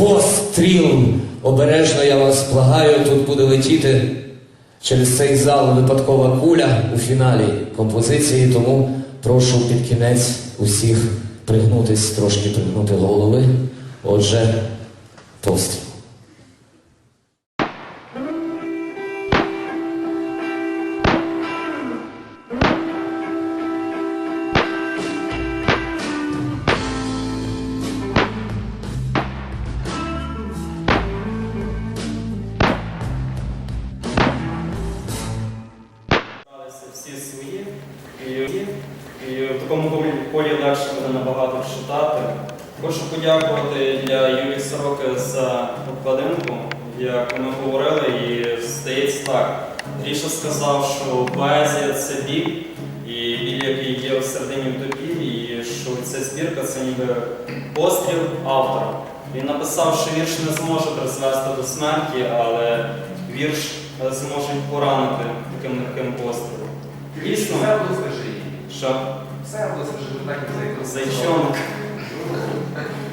Постріл! Обережно я вас благаю, тут буде летіти через цей зал випадкова куля у фіналі композиції, тому прошу під кінець усіх пригнутись, трошки пригнути голови. Отже, постріл. Подякувати для Юлії Сороки за обкладинку, як ми говорили, і здається так. Ріша сказав, що поезія це біль, і біль, який є всередині в тобі, і що ця збірка це ніби постріл автора. Він написав, що вірш не зможе призвести до смерті, але вірш зможе поранити таким легким пострілом. Дійсно, Все було скажи. що Все зайчонок.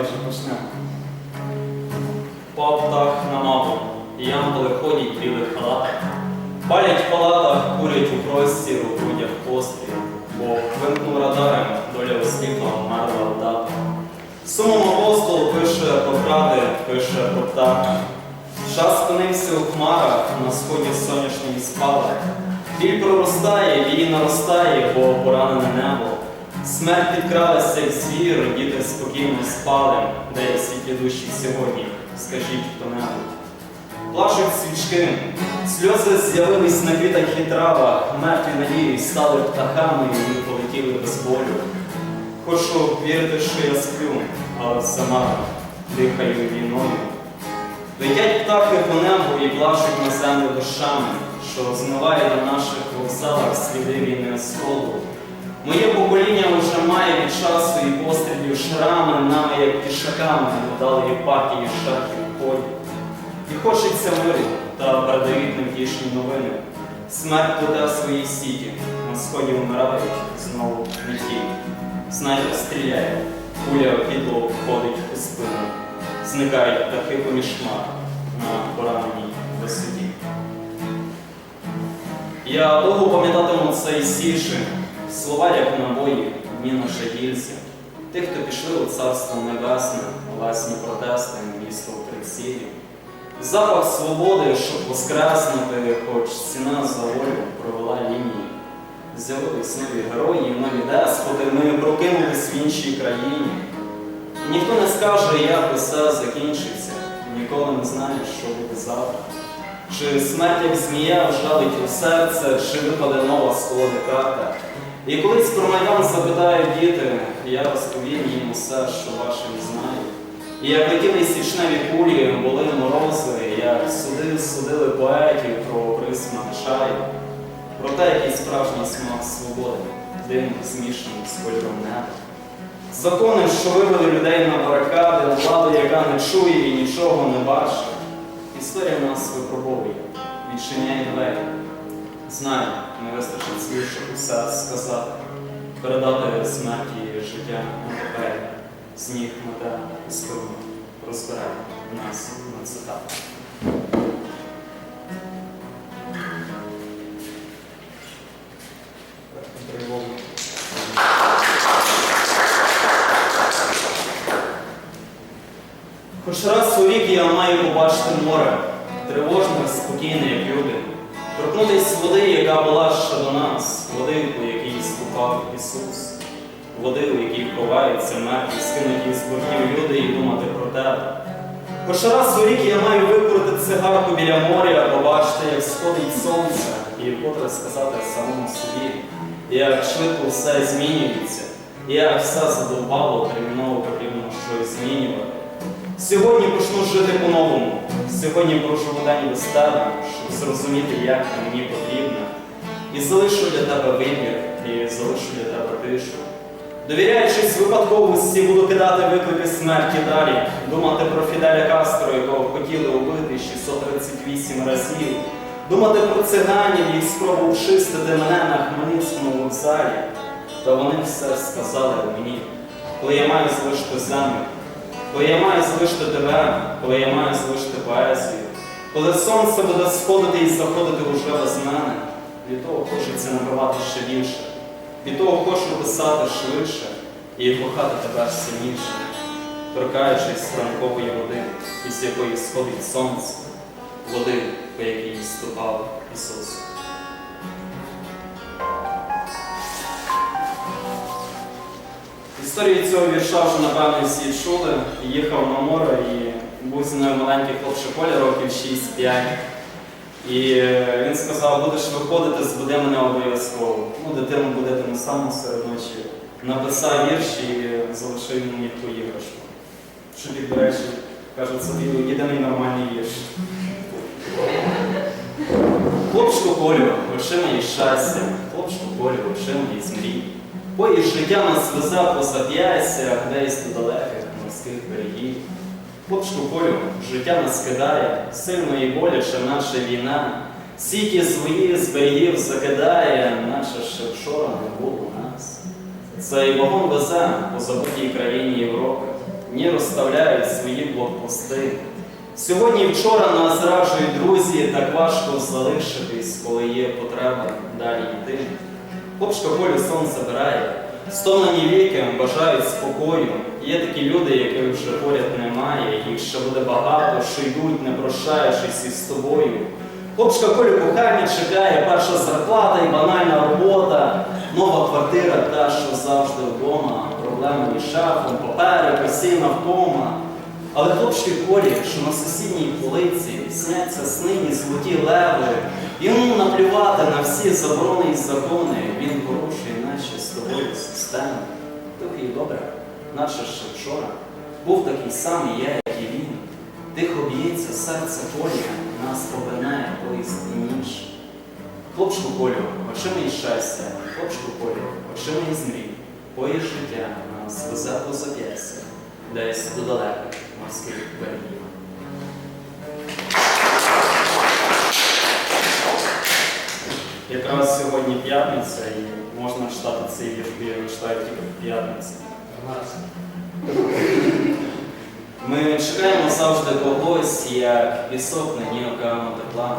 Отже, почнемо. По птах на мапу, і янголи ходять в білих халатах. Палять в палатах, курять у простір, у грудях постріл, бо вимкнув радарем, доля освітла вмерла дата. Сумом апостол пише про кради, пише про птаха. Час спинився у хмарах, на сході сонячний спалах. Біль проростає, біль наростає, бо поранене небо. Смерть підкралася, як звір, діти спокійно спали, де світлі душі сьогодні, скажіть хто-небудь. Плачуть свічки, сльози з'явились на квітах і травах, мертві надії стали птахами і ми полетіли без болю. Хочу вірити, що я сплю, але сама дихаю війною. Летять птахи по небу і плачуть на землю душами, що змиває на наших вокзалах сліди війни сходу. Моє покоління вже має від часу і пострілів шрами нами, як пішаками, додали партії шахів полі. І хочеться миру та передають невтішні новини. Смерть плете свої сіті, на сході вмирають знову не ті. Снайпер стріляє, куля підло входить у спину. Зникають птахи поміж хмар на пораненій висоті. Я довго пам'ятатиму цей сішин, слова, як набої, дні на шагільці. Тих, хто пішли у царство небесне, власні протести, місто в прицілі. Запах свободи, щоб воскреснути, хоч ціна за волю провела лінії. З'явились нові герої, нові деспоти, ми прокинулись в іншій країні. Ніхто не скаже, як усе закінчиться, ніколи не знаєш, що буде завтра. Чи смерть як змія вжалить у серце, чи випаде нова з карта. І колись про Майдан запитають діти, я розповім їм усе, що ваше не знаю. І як летіли січневі кулі, були морози, як судили, судили поетів про присмак чаю, про те, який справжній смак свободи, дим змішаний з кольором неба. Закони, що вивели людей на барикади, владу, яка не чує і нічого не бачить. Історія нас випробовує, відчиняє двері. Знаю, не вистачить слів, щоб усе сказати, передати смерті життя на папері, сніг мете і спину розбирає нас на. Тривога. Хоч раз у рік я маю побачити море, тривожне, спокійне, як люди, торкнутись води, яка була ще до нас, води, у якій ступав Ісус, води, у якій ховаються мертві, скинуті з боків люди і думати про тебе. Хоч раз у рік я маю викрути цигарку біля моря, побачити, як сходить сонце, і вкотре сказати самому собі, як швидко все змінюється, як все задовбало, терміново потрібно щось змінювати. Сьогодні почну жити по-новому. Сьогодні день без тебе, щоб зрозуміти, як мені потрібно. І залишу для тебе вибір, і залишу для тебе тишу. Довіряючись випадковості, буду кидати виклики смерті далі, думати про Фіделя Кастро, якого хотіли убити 638 разів, думати про циганів, їх спробу чистити мене на Хмельницькому вокзалі. Та вони все сказали мені, коли я маю залишити землю. Коли я маю залишити тебе, коли я маю залишити поезію, коли сонце буде сходити і заходити уже без мене, від того хочеться набивати ще більше, від того хочу писати швидше і кохати тебе сильніше, торкаючись ранкової води, із якої сходить сонце, води, по якій ступав Ісус. Історію цього вірша вже, напевно, всі чули. Їхав на море і був зі мною маленький хлопчик Коля, років 6-5. І е, він сказав, будеш виходити, збуди мене обов'язково. Ну, дитину будитиму сам серед ночі. Написав вірш і залишив йому яку іграшку. Що до речі, кажу, це єдиний нормальний вірш. Хлопчику Колю, очима і щастя, хлопчику Колю, очима і змрій. Бої життя нас везе по зап'ястях, десь до далеких морських берегів. Хлопчику Колю, життя нас кидає, сильно і боляче наша війна. Сіки свої з берегів закидає, наче ще вчора не було нас. Цей вагон везе по забутій країні Європи, дні розставляють свої блокпости. Сьогодні і вчора нас зраджують друзі, так важко залишитись, коли є потреба далі йти. Хлопчика полю сон забирає, стомлені віки бажають спокою. Є такі люди, яких вже поряд немає, їх ще буде багато, що йдуть, не прощаючись із тобою. Хлопчика Колю кохання чекає перша зарплата і банальна робота, нова квартира, та, що завжди вдома, проблеми із шафом, папери, постійна втома. Але хлопчики Колі, що на сусідній полиці сняться снині золоті леви, йому наплювати на всі заборони і закони, він порушує наші з тобою системи. І добре, наче ще вчора. Був такий самий я, як і він. Тихо б'ється серце Колі, нас повинає поїзд і ніж. Хлопчику Колю, очима і щастя, хлопчику Колю, очима і змрій, поїзд життя нас везе по зап'ястя, десь до далеких морських берегів. Якраз сьогодні п'ятниця і можна читати цей вірш, бо я його читаю тільки в п'ятницю. Ми чекаємо завжди когось, як пісок на дні океану тепла.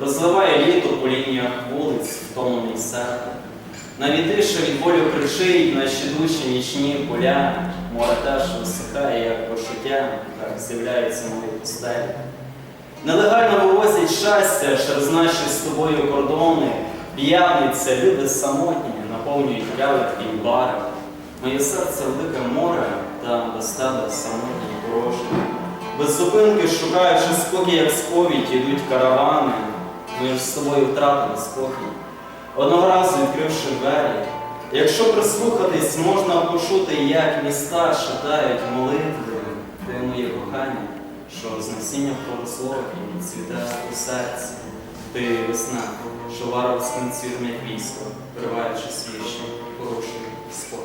Розливає літо по лініях вулиць, втомлений серпень. Навітише від болю кричить наші душі нічні поля. Море теж висихає, як пошуття, так з'являються мої пустелі. Нелегально вивозять щастя через наші з тобою кордони. П'яниця, люди самотні, наповнюють ялитки і бари. Моє серце велике море, та без тебе самотні порожні. Без зупинки, шукаючи спокій, як сповідь, ідуть каравани. Ми ж з тобою втратили спокій. Одного разу відкривши двері, якщо прислухатись, можна почути, як міста читають молитви, ти моє кохання, що з насіння проросло і цвіте у серці. Ти весна, що варовським цвітом, місто, військо, свіжі, порушує спокій.